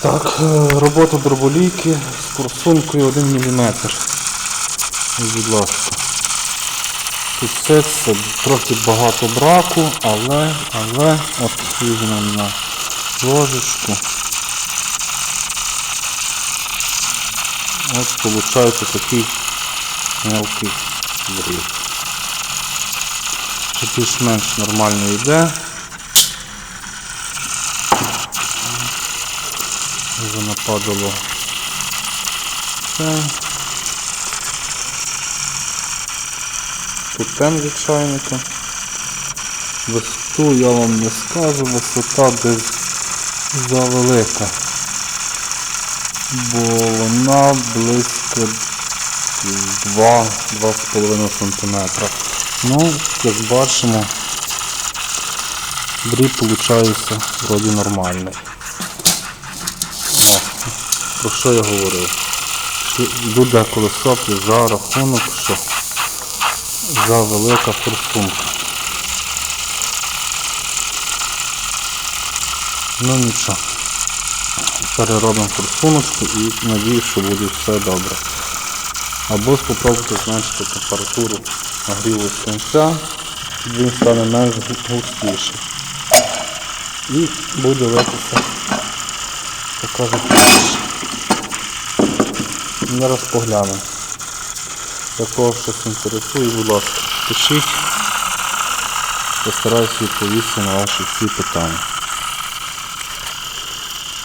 Так, е, робота дроболійки з форсункою 1 мм. Будь ласка. Тут все це трохи багато браку, але, але, от візьмемо на ложечку. От виходить такий мелкий. Що більш-менш нормально йде. Вже нападало це. Тут тен від чайника. Висоту я вам не скажу, висота десь завелика. Бо вона близько 2-2,5 см. Ну, як бачимо, дріб виходить вроді нормальний. О, про що я говорив? Що Йдуть деколи соплі за рахунок, що за велика форсунка. Ну нічого. Переробимо форсуночку і надіюсь, що буде все добре. Або спробуйте зменшити температуру нагріву кінця, він стане менш. І буде литися, покажу пізніше. Зараз погляну. Якого щось інтересує, будь ласка, пишіть. Постараюсь відповісти на ваші всі питання.